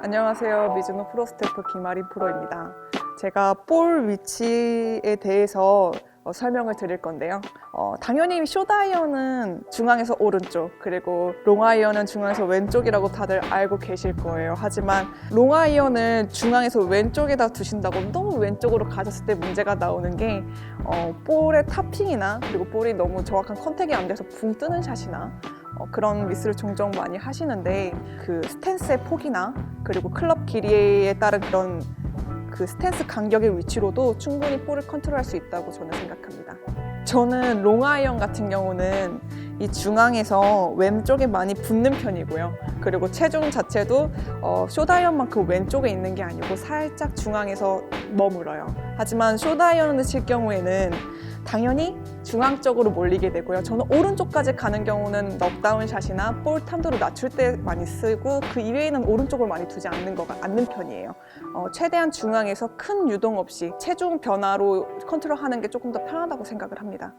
안녕하세요. 미즈노 프로스테프 김아린 프로입니다. 제가 볼 위치에 대해서 어, 설명을 드릴 건데요. 어, 당연히 쇼다이언은 중앙에서 오른쪽, 그리고 롱아이언은 중앙에서 왼쪽이라고 다들 알고 계실 거예요. 하지만 롱아이언을 중앙에서 왼쪽에다 두신다고 너무 왼쪽으로 가졌을 때 문제가 나오는 게 어, 볼의 타핑이나 그리고 볼이 너무 정확한 컨택이 안 돼서 붕 뜨는 샷이나 어, 그런 미스를 종종 많이 하시는데 그 스탠스의 폭이나 그리고 클럽 길이에 따른 그런 그 스탠스 간격의 위치로도 충분히 볼을 컨트롤할 수 있다고 저는 생각합니다. 저는 롱아이언 같은 경우는 이 중앙에서 왼쪽에 많이 붙는 편이고요. 그리고 체중 자체도 어, 쇼다이언만큼 왼쪽에 있는 게 아니고 살짝 중앙에서 머물어요. 하지만 쇼다이언을 칠 경우에는 당연히 중앙 쪽으로 몰리게 되고요. 저는 오른쪽까지 가는 경우는 넉다운 샷이나 볼 탄도를 낮출 때 많이 쓰고 그 이외에는 오른쪽을 많이 두지 않는 거가 않는 편이에요. 어, 최대한 중앙에서 큰 유동 없이 체중 변화로 컨트롤하는 게 조금 더 편하다고 생각을 합니다.